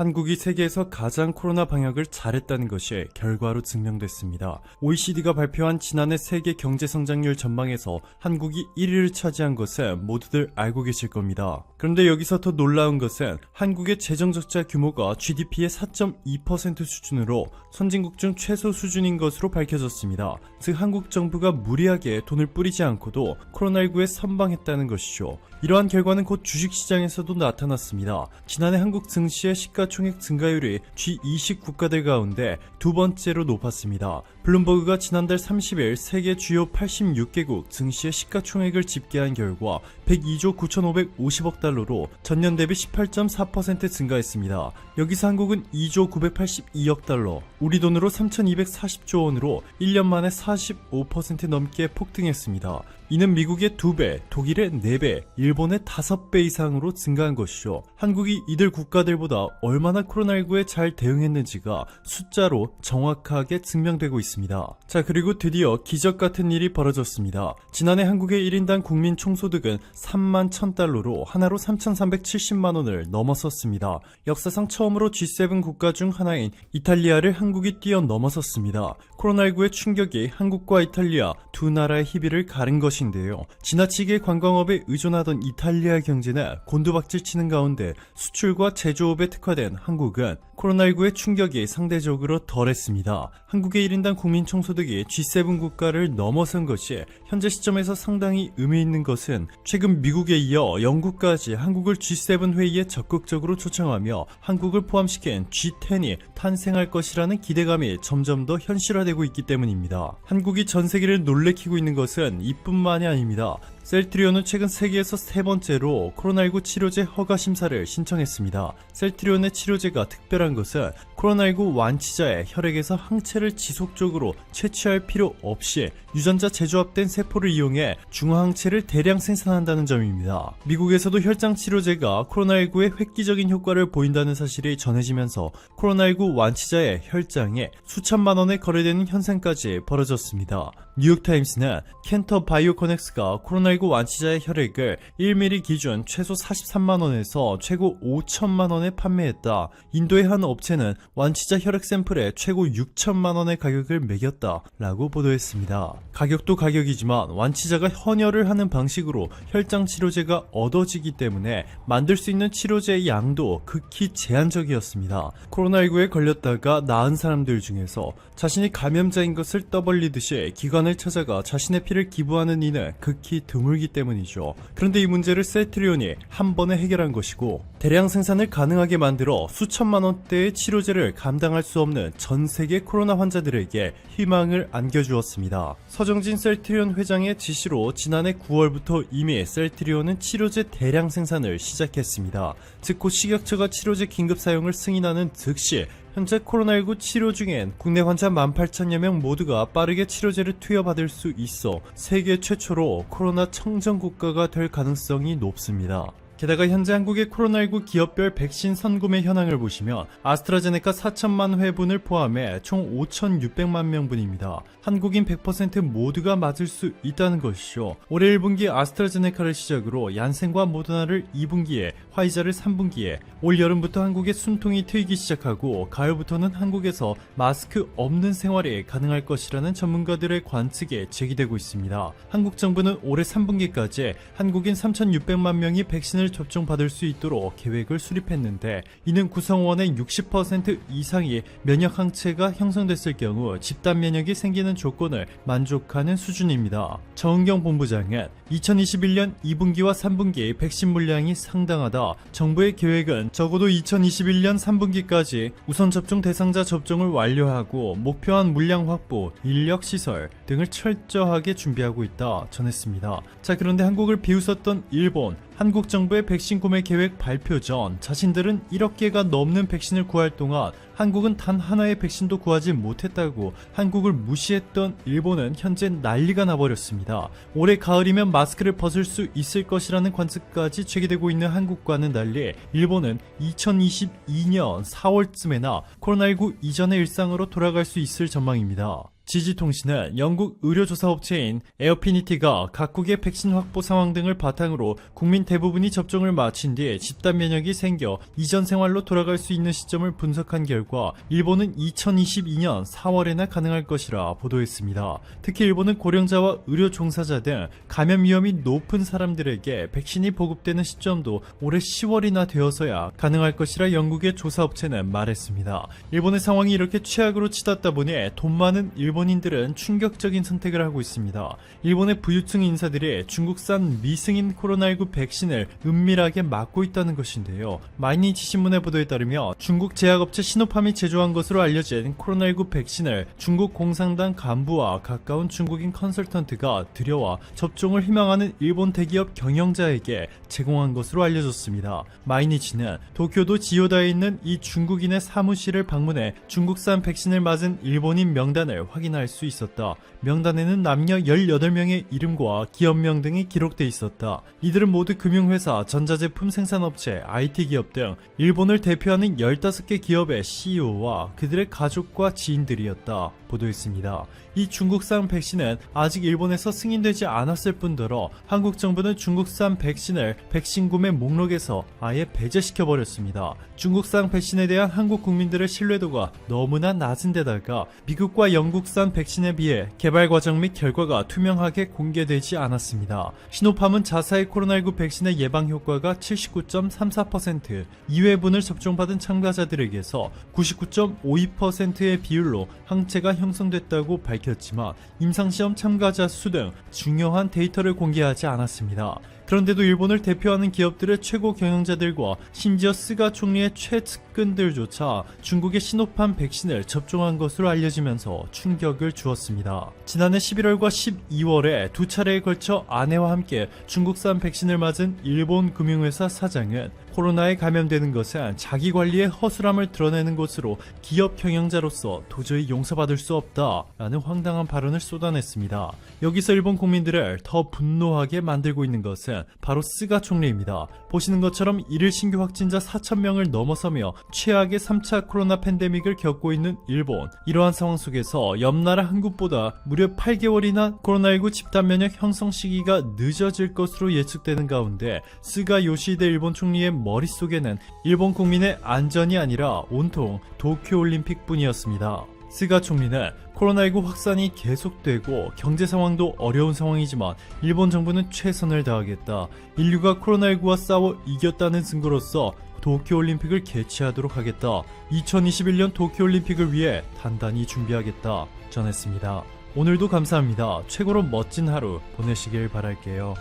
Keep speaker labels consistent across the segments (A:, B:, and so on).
A: 한국이 세계에서 가장 코로나 방역을 잘했다는 것이 결과로 증명됐습니다. OECD가 발표한 지난해 세계 경제 성장률 전망에서 한국이 1위를 차지한 것은 모두들 알고 계실 겁니다. 그런데 여기서 더 놀라운 것은 한국의 재정 적자 규모가 GDP의 4.2% 수준으로 선진국 중 최소 수준인 것으로 밝혀졌습니다. 즉 한국 정부가 무리하게 돈을 뿌리지 않고도 코로나19에 선방했다는 것이죠. 이러한 결과는 곧 주식시장에서도 나타났습니다. 지난해 한국 증시의 시가총액 증가율이 G20 국가들 가운데 두 번째로 높았습니다. 블룸버그가 지난달 30일 세계 주요 86개국 증시의 시가총액을 집계한 결과 102조 9,550억 달러로 전년 대비 18.4% 증가했습니다. 여기서 한국은 2조 982억 달러, 우리 돈으로 3,240조 원으로 1년 만에 45% 넘게 폭등했습니다. 이는 미국의 2배, 독일의 4배, 일본의 5배 이상으로 증가한 것이죠. 한국이 이들 국가들보다 얼마나 코로나19에 잘 대응했는지가 숫자로 정확하게 증명되고 있습니다. 자, 그리고 드디어 기적 같은 일이 벌어졌습니다. 지난해 한국의 1인당 국민 총소득은 3만 1000달러로 하나로 3,370만 원을 넘어섰습니다. 역사상 처음으로 G7 국가 중 하나인 이탈리아를 한국이 뛰어넘어섰습니다. 코로나19의 충격이 한국과 이탈리아 두 나라의 희비를 가른 것 인데요. 지나치게 관광업에 의존하던 이탈리아 경제는 곤두박질 치는 가운데 수출과 제조업에 특화된 한국은 코로나19의 충격이 상대적으로 덜했습니다. 한국의 1인당 국민 총소득이 G7 국가를 넘어선 것이 현재 시점에서 상당히 의미 있는 것은 최근 미국에 이어 영국까지 한국을 G7 회의에 적극적으로 초청하며 한국을 포함시킨 G10이 탄생할 것이라는 기대감이 점점 더 현실화되고 있기 때문입니다. 한국이 전 세계를 놀래키고 있는 것은 이뿐만 이 아닙니다. 셀트리온은 최근 세계에서 세 번째로 코로나19 치료제 허가 심사를 신청했습니다. 셀트리온의 치료제가 특별한 것은 코로나19 완치자의 혈액에서 항체를 지속적으로 채취할 필요 없이 유전자 재조합된 세포를 이용해 중화항체를 대량 생산한다는 점입니다. 미국에서도 혈장 치료제가 코로나19에 획기적인 효과를 보인다는 사실이 전해지면서 코로나19 완치자의 혈장에 수천만 원에 거래되는 현상까지 벌어졌습니다. 뉴욕타임스는 켄터 바이오코넥스가 코로나19 완치자의 혈액을 1mm 기준 최소 43만원에서 최고 5천만원에 판매했다. 인도의 한 업체는 완치자 혈액 샘플에 최고 6천만원의 가격을 매겼다. 라고 보도했습니다. 가격도 가격이지만 완치자가 헌혈을 하는 방식으로 혈장 치료제가 얻어지기 때문에 만들 수 있는 치료제의 양도 극히 제한적이었습니다. 코로나19에 걸렸다가 나은 사람들 중에서 자신이 감염자인 것을 떠벌리듯이 기관을 찾아가 자신의 피를 기부하는 이는 극히 드물기 때문이죠. 그런데 이 문제를 셀트리온이 한 번에 해결한 것이고 대량 생산을 가능하게 만들어 수천만 원대의 치료제를 감당할 수 없는 전 세계 코로나 환자들에게 희망을 안겨주었습니다. 서정진 셀트리온 회장의 지시로 지난해 9월부터 이미 셀트리온은 치료제 대량 생산을 시작했습니다. 즉 곧 식약처가 치료제 긴급 사용을 승인하는 즉시 현재 코로나19 치료 중엔 국내 환자 18,000여 명 모두가 빠르게 치료제를 투여받을 수 있어 세계 최초로 코로나 청정 국가가 될 가능성이 높습니다. 게다가 현재 한국의 코로나19 기업별 백신 선구매 현황을 보시면 아스트라제네카 4천만 회분을 포함해 총 5,600만 명분입니다. 한국인 100% 모두가 맞을 수 있다는 것이죠. 올해 1분기 아스트라제네카를 시작으로 얀센과 모더나를 2분기에 화이자를 3분기에 올 여름부터 한국의 숨통이 트이기 시작하고 가을부터는 한국에서 마스크 없는 생활이 가능할 것이라는 전문가들의 관측이 제기되고 있습니다. 한국 정부는 올해 3분기까지 한국인 3,600만 명이 백신을 접종받을 수 있도록 계획을 수립했는데 이는 구성원의 60% 이상이 면역 항체가 형성됐을 경우 집단 면역이 생기는 조건을 만족하는 수준입니다. 정은경 본부장은 2021년 2분기와 3분기 백신 물량이 상당하다. 정부의 계획은 적어도 2021년 3분기까지 우선 접종 대상자 접종을 완료하고 목표한 물량 확보, 인력 시설 등을 철저하게 준비하고 있다 전했습니다. 자 그런데 한국을 비웃었던 일본 한국 정부의 백신 구매 계획 발표 전 자신들은 1억 개가 넘는 백신을 구할 동안 한국은 단 하나의 백신도 구하지 못했다고 한국을 무시했던 일본은 현재 난리가 나버렸습니다. 올해 가을이면 마스크를 벗을 수 있을 것이라는 관측까지 제기되고 있는 한국과는 달리 일본은 2022년 4월쯤에나 코로나19 이전의 일상으로 돌아갈 수 있을 전망입니다. 지지통신은 영국 의료조사업체인 에어피니티가 각국의 백신 확보 상황 등을 바탕으로 국민 대부분이 접종을 마친 뒤 집단 면역이 생겨 이전 생활로 돌아갈 수 있는 시점을 분석한 결과 일본은 2022년 4월에나 가능할 것이라 보도했습니다. 특히 일본은 고령자와 의료 종사자 등 감염 위험이 높은 사람들에게 백신이 보급되는 시점도 올해 10월이나 되어서야 가능할 것이라 영국의 조사업체는 말했습니다. 일본의 상황이 이렇게 최악으로 치닫다 보니 돈 많은 일본 인들은 충격적인 선택을 하고 있습니다. 일본의 부유층 인사들이 중국산 미승인 코로나19 백신을 은밀하게 막고 있다는 것인데요. 마이니치 신문의 보도에 따르면 중국 제약업체 시노팜이 제조한 것으로 알려진 코로나19 백신을 중국 공산당 간부와 가까운 중국인 컨설턴트가 들여와 접종을 희망하는 일본 대기업 경영자에게 제공한 것으로 알려졌습니다. 마이니치는 도쿄도 지오다에 있는 이 중국인의 사무실을 방문해 중국산 백신을 맞은 일본인 명단을 확인할 수 있었다. 명단에는 남녀 18명의 이름과 기업명 등이 기록돼 있었다. 이들은 모두 금융회사, 전자제품 생산업체, IT 기업 등 일본을 대표하는 15개 기업의 CEO와 그들의 가족과 지인들이었다. 보도했습니다. 이 중국산 백신은 아직 일본에서 승인되지 않았을 뿐더러 한국 정부는 중국산 백신을 백신 구매 목록에서 아예 배제시켜 버렸습니다. 중국산 백신에 대한 한국 국민들의 신뢰도가 너무나 낮은 데다가 미국과 영국산 백신에 비해 개발 과정 및 결과가 투명하게 공개되지 않았습니다. 시노팜은 자사의 코로나19 백신의 예방 효과가 79.34%, 2회분을 접종받은 참가자들에게서 99.52%의 비율로 항체가 형성됐다고 밝혔지만 임상시험 참가자 수 등 중요한 데이터를 공개하지 않았습니다. 그런데도 일본을 대표하는 기업들의 최고 경영자들과 심지어 스가 총리의 최측근들조차 중국의 시노팜 백신을 접종한 것으로 알려지면서 충격을 주었습니다. 지난해 11월과 12월에 두 차례에 걸쳐 아내와 함께 중국산 백신을 맞은 일본 금융회사 사장은 코로나에 감염되는 것은 자기 관리의 허술함을 드러내는 것으로 기업 경영자로서 도저히 용서받을 수 없다라는 황당한 발언을 쏟아냈습니다. 여기서 일본 국민들을 더 분노하게 만들고 있는 것은 바로 스가 총리입니다. 보시는 것처럼 일일 신규 확진자 4천명을 넘어서며 최악의 3차 코로나 팬데믹을 겪고 있는 일본. 이러한 상황 속에서 옆나라 한국보다 무려 8개월이나 코로나19 집단 면역 형성 시기가 늦어질 것으로 예측되는 가운데 스가 요시히데 일본 총리의 머릿속에는 일본 국민의 안전이 아니라 온통 도쿄올림픽 뿐이었습니다. 스가 총리는 코로나19 확산이 계속되고 경제 상황도 어려운 상황이지만 일본 정부는 최선을 다하겠다. 인류가 코로나19와 싸워 이겼다는 증거로서 도쿄올림픽을 개최하도록 하겠다. 2021년 도쿄올림픽을 위해 단단히 준비하겠다. 전했습니다. 오늘도 감사합니다. 최고로 멋진 하루 보내시길 바랄게요.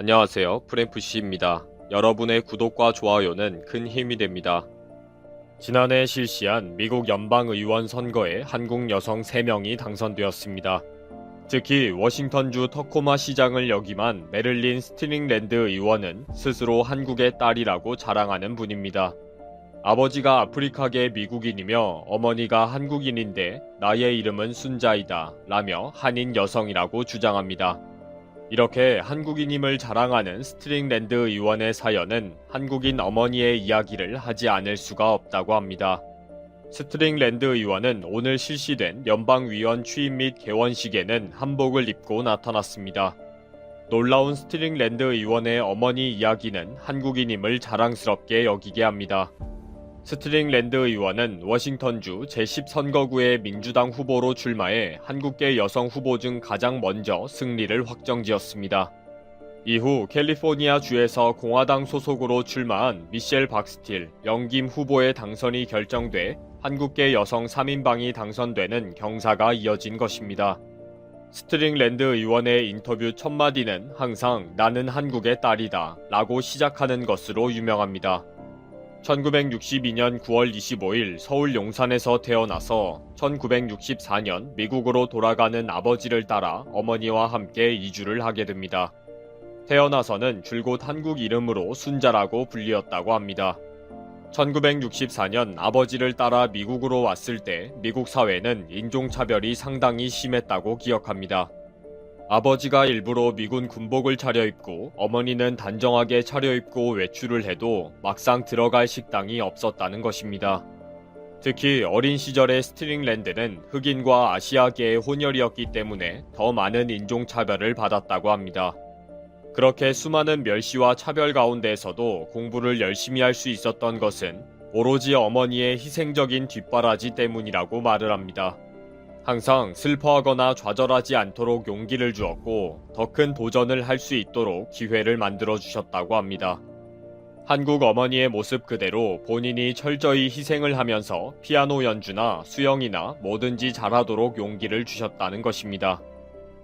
B: 안녕하세요. 프랭프씨입니다. 여러분의 구독과 좋아요는 큰 힘이 됩니다. 지난해 실시한 미국 연방의원 선거에 한국 여성 3명이 당선되었습니다. 특히 워싱턴주 터코마 시장을 역임한 메릴린 스트링랜드 의원은 스스로 한국의 딸이라고 자랑하는 분입니다. 아버지가 아프리카계 미국인이며 어머니가 한국인인데 나의 이름은 순자이다 라며 한인 여성이라고 주장합니다. 이렇게 한국인임을 자랑하는 스트링랜드 의원의 사연은 한국인 어머니의 이야기를 하지 않을 수가 없다고 합니다. 스트링랜드 의원은 오늘 실시된 연방위원 취임 및 개원식에는 한복을 입고 나타났습니다. 놀라운 스트링랜드 의원의 어머니 이야기는 한국인임을 자랑스럽게 여기게 합니다. 스트링랜드 의원은 워싱턴주 제10선거구의 민주당 후보로 출마해 한국계 여성 후보 중 가장 먼저 승리를 확정지었습니다. 이후 캘리포니아 주에서 공화당 소속으로 출마한 미셸 박스틸, 영김 후보의 당선이 결정돼 한국계 여성 3인방이 당선되는 경사가 이어진 것입니다. 스트링랜드 의원의 인터뷰 첫 마디는 항상 나는 한국의 딸이다 라고 시작하는 것으로 유명합니다. 1962년 9월 25일 서울 용산에서 태어나서 1964년 미국으로 돌아가는 아버지를 따라 어머니와 함께 이주를 하게 됩니다. 태어나서는 줄곧 한국 이름으로 순자라고 불리었다고 합니다. 1964년 아버지를 따라 미국으로 왔을 때 미국 사회는 인종차별이 상당히 심했다고 기억합니다. 아버지가 일부러 미군 군복을 차려입고 어머니는 단정하게 차려입고 외출을 해도 막상 들어갈 식당이 없었다는 것입니다. 특히 어린 시절의 스트링랜드는 흑인과 아시아계의 혼혈이었기 때문에 더 많은 인종차별을 받았다고 합니다. 그렇게 수많은 멸시와 차별 가운데에서도 공부를 열심히 할 수 있었던 것은 오로지 어머니의 희생적인 뒷바라지 때문이라고 말을 합니다. 항상 슬퍼하거나 좌절하지 않도록 용기를 주었고 더 큰 도전을 할 수 있도록 기회를 만들어 주셨다고 합니다. 한국 어머니의 모습 그대로 본인이 철저히 희생을 하면서 피아노 연주나 수영이나 뭐든지 잘하도록 용기를 주셨다는 것입니다.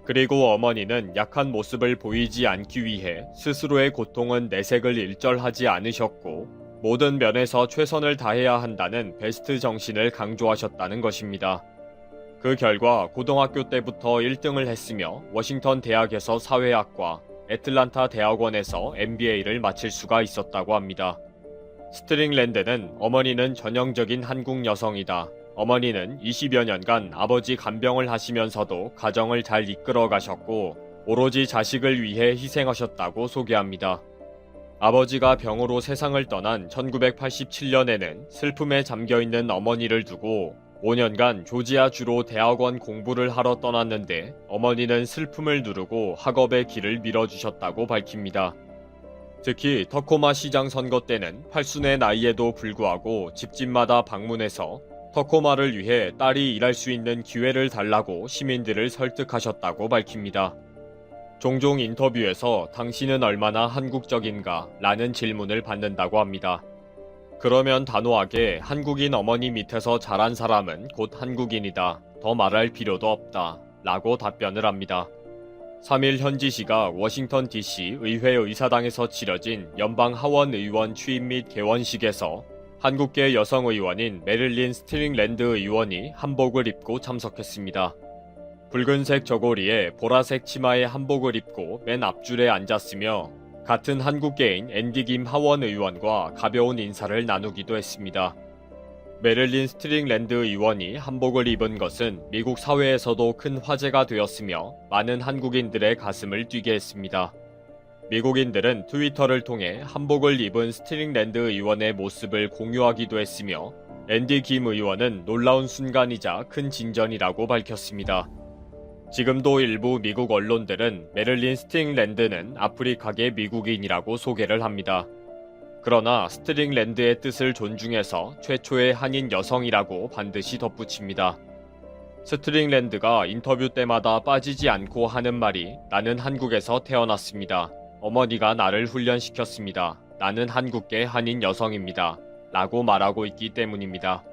B: 그리고 어머니는 약한 모습을 보이지 않기 위해 스스로의 고통은 내색을 일절하지 않으셨고 모든 면에서 최선을 다해야 한다는 베스트 정신을 강조하셨다는 것입니다. 그 결과 고등학교 때부터 1등을 했으며 워싱턴 대학에서 사회학과, 애틀란타 대학원에서 MBA를 마칠 수가 있었다고 합니다. 스트링랜드는 어머니는 전형적인 한국 여성이다. 어머니는 20여 년간 아버지 간병을 하시면서도 가정을 잘 이끌어 가셨고 오로지 자식을 위해 희생하셨다고 소개합니다. 아버지가 병으로 세상을 떠난 1987년에는 슬픔에 잠겨 있는 어머니를 두고 5년간 조지아주로 대학원 공부를 하러 떠났는데 어머니는 슬픔을 누르고 학업의 길을 밀어주셨다고 밝힙니다. 특히 터코마 시장 선거 때는 팔순의 나이에도 불구하고 집집마다 방문해서 터코마를 위해 딸이 일할 수 있는 기회를 달라고 시민들을 설득하셨다고 밝힙니다. 종종 인터뷰에서 당신은 얼마나 한국적인가? 라는 질문을 받는다고 합니다. 그러면 단호하게 한국인 어머니 밑에서 자란 사람은 곧 한국인이다. 더 말할 필요도 없다. 라고 답변을 합니다. 3일 현지시가 워싱턴 DC 의회 의사당에서 치러진 연방 하원 의원 취임 및 개원식에서 한국계 여성 의원인 메릴린 스트링랜드 의원이 한복을 입고 참석했습니다. 붉은색 저고리에 보라색 치마에 한복을 입고 맨 앞줄에 앉았으며 같은 한국계인 앤디 김 하원 의원과 가벼운 인사를 나누기도 했습니다. 메릴린 스트링 랜드 의원이 한복을 입은 것은 미국 사회에서도 큰 화제가 되었으며 많은 한국인들의 가슴을 뛰게 했습니다. 미국인들은 트위터를 통해 한복을 입은 스트링 랜드 의원의 모습을 공유하기도 했으며 앤디 김 의원은 놀라운 순간이자 큰 진전이라고 밝혔습니다. 지금도 일부 미국 언론들은 메릴린 스트링랜드는 아프리카계 미국인이라고 소개를 합니다. 그러나 스트링랜드의 뜻을 존중해서 최초의 한인 여성이라고 반드시 덧붙입니다. 스트링랜드가 인터뷰 때마다 빠지지 않고 하는 말이 나는 한국에서 태어났습니다. 어머니가 나를 훈련시켰습니다. 나는 한국계 한인 여성입니다. 라고 말하고 있기 때문입니다.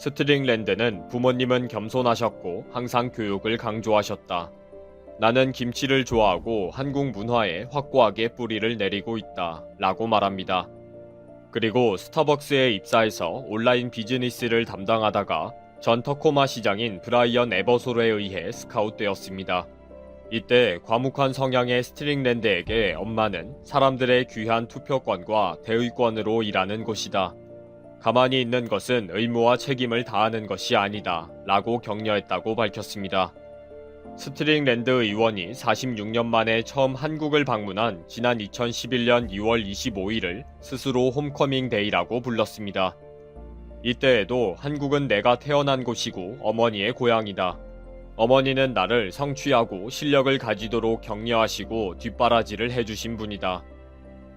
B: 스트링랜드는 부모님은 겸손하셨고 항상 교육을 강조하셨다. 나는 김치를 좋아하고 한국 문화에 확고하게 뿌리를 내리고 있다. 라고 말합니다. 그리고 스타벅스에 입사해서 온라인 비즈니스를 담당하다가 전 터코마 시장인 브라이언 에버솔에 의해 스카웃되었습니다. 이때 과묵한 성향의 스트링랜드에게 엄마는 사람들의 귀한 투표권과 대의권으로 일하는 곳이다. 가만히 있는 것은 의무와 책임을 다하는 것이 아니다. 라고 격려했다고 밝혔습니다. 스트링랜드 의원이 46년 만에 처음 한국을 방문한 지난 2011년 2월 25일을 스스로 홈커밍 데이라고 불렀습니다. 이때에도 한국은 내가 태어난 곳이고 어머니의 고향이다. 어머니는 나를 성취하고 실력을 가지도록 격려하시고 뒷바라지를 해주신 분이다.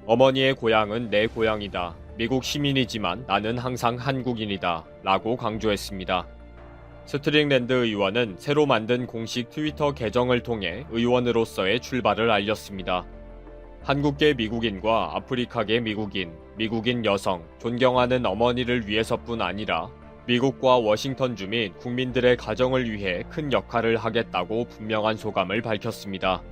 B: 어머니의 고향은 내 고향이다. 미국 시민이지만 나는 항상 한국인이다. 라고 강조했습니다. 스트링랜드 의원은 새로 만든 공식 트위터 계정을 통해 의원으로서의 출발을 알렸습니다. 한국계 미국인과 아프리카계 미국인, 미국인 여성, 존경하는 어머니를 위해서뿐 아니라 미국과 워싱턴주 및 국민들의 가정을 위해 큰 역할을 하겠다고 분명한 소감을 밝혔습니다.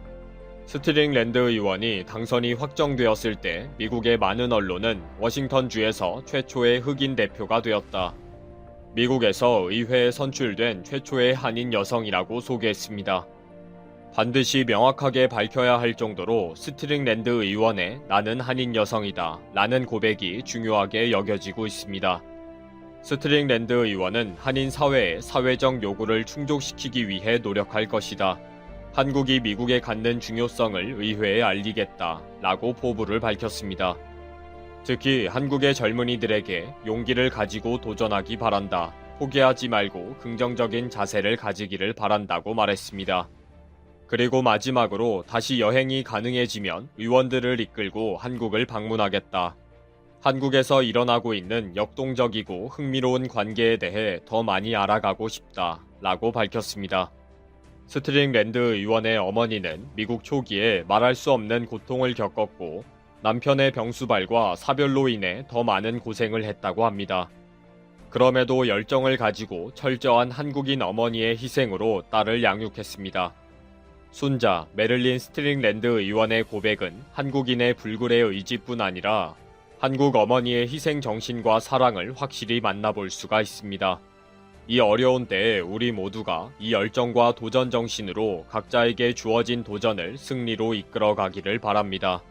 B: 스트링랜드 의원이 당선이 확정되었을 때 미국의 많은 언론은 워싱턴주에서 최초의 흑인 대표가 되었다. 미국에서 의회에 선출된 최초의 한인 여성이라고 소개했습니다. 반드시 명확하게 밝혀야 할 정도로 스트링랜드 의원의 나는 한인 여성이다 라는 고백이 중요하게 여겨지고 있습니다. 스트링랜드 의원은 한인 사회의 사회적 요구를 충족시키기 위해 노력할 것이다. 한국이 미국에 갖는 중요성을 의회에 알리겠다 라고 포부를 밝혔습니다. 특히 한국의 젊은이들에게 용기를 가지고 도전하기 바란다. 포기하지 말고 긍정적인 자세를 가지기를 바란다고 말했습니다. 그리고 마지막으로 다시 여행이 가능해지면 의원들을 이끌고 한국을 방문하겠다. 한국에서 일어나고 있는 역동적이고 흥미로운 관계에 대해 더 많이 알아가고 싶다. 라고 밝혔습니다. 스트링랜드 의원의 어머니는 미국 초기에 말할 수 없는 고통을 겪었고 남편의 병수발과 사별로 인해 더 많은 고생을 했다고 합니다. 그럼에도 열정을 가지고 철저한 한국인 어머니의 희생으로 딸을 양육했습니다. 순자 메를린 스트링랜드 의원의 고백은 한국인의 불굴의 의지뿐 아니라 한국 어머니의 희생 정신과 사랑을 확실히 만나볼 수가 있습니다. 이 어려운 때에 우리 모두가 이 열정과 도전 정신으로 각자에게 주어진 도전을 승리로 이끌어 가기를 바랍니다.